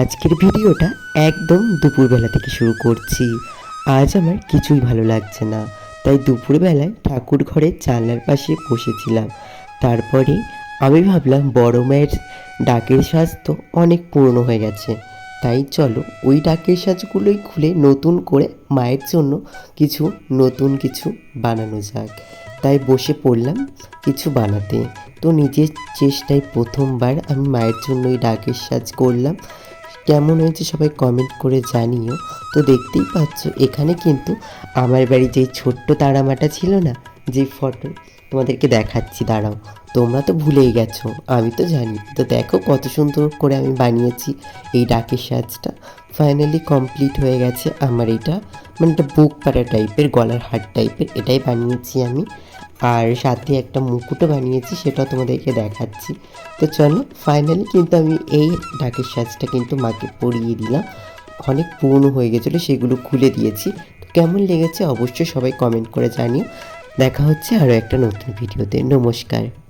আজকের ভিডিওটা একদম দুপুরবেলা থেকে শুরু করছি। আজ আমার কিছুই ভালো লাগছে না, তাই দুপুরবেলায় ঠাকুর ঘরের জানলার পাশে বসেছিলাম। তারপরে আমি ভাবলাম বড় মায়ের ডাকের সাজ তো অনেক পুরনো হয়ে গেছে, তাই চলো ওই ডাকের সাজগুলোই খুলে নতুন করে মায়ের জন্য কিছু নতুন কিছু বানানো যাক। তাই বসে পড়লাম কিছু বানাতে। তো নিজের চেষ্টায় প্রথমবার আমি মায়ের জন্য ওই ডাকের সাজ করলাম। কেমন হয়েছে সবাই কমেন্ট করে জানিও। তো দেখতেই পাচ্ছ, এখানে কিন্তু আমার বাড়ি যে ছোট্ট তারামাটা ছিল না, যে ফটো তোমাদেরকে দেখাচ্ছি, দাঁড়াও। তোমরা তো ভুলেই গেছো, আমি তো জানি। তো দেখো কত সুন্দর করে আমি বানিয়েছি এই ডাকের সাজটা। ফাইনালি কমপ্লিট হয়ে গেছে আমার এটা মানে একটা বুক পাড়া টাইপের গলার হার টাইপের এটাই বানিয়েছি আমি। আর সাথে একটা মুকুটও বানিয়েছি, সেটাও তোমাদেরকে দেখাচ্ছি। তো চলো ফাইনালি কিন্তু আমি এই ঢাকের সাজটা কিন্তু মাকে পরিয়ে দিলাম। অনেক পুরনো হয়ে গেছিল, সেগুলো খুলে দিয়েছি। তো কেমন লেগেছে অবশ্যই সবাই কমেন্ট করে জানিও। দেখা হচ্ছে আরও একটা নতুন ভিডিওতে। নমস্কার।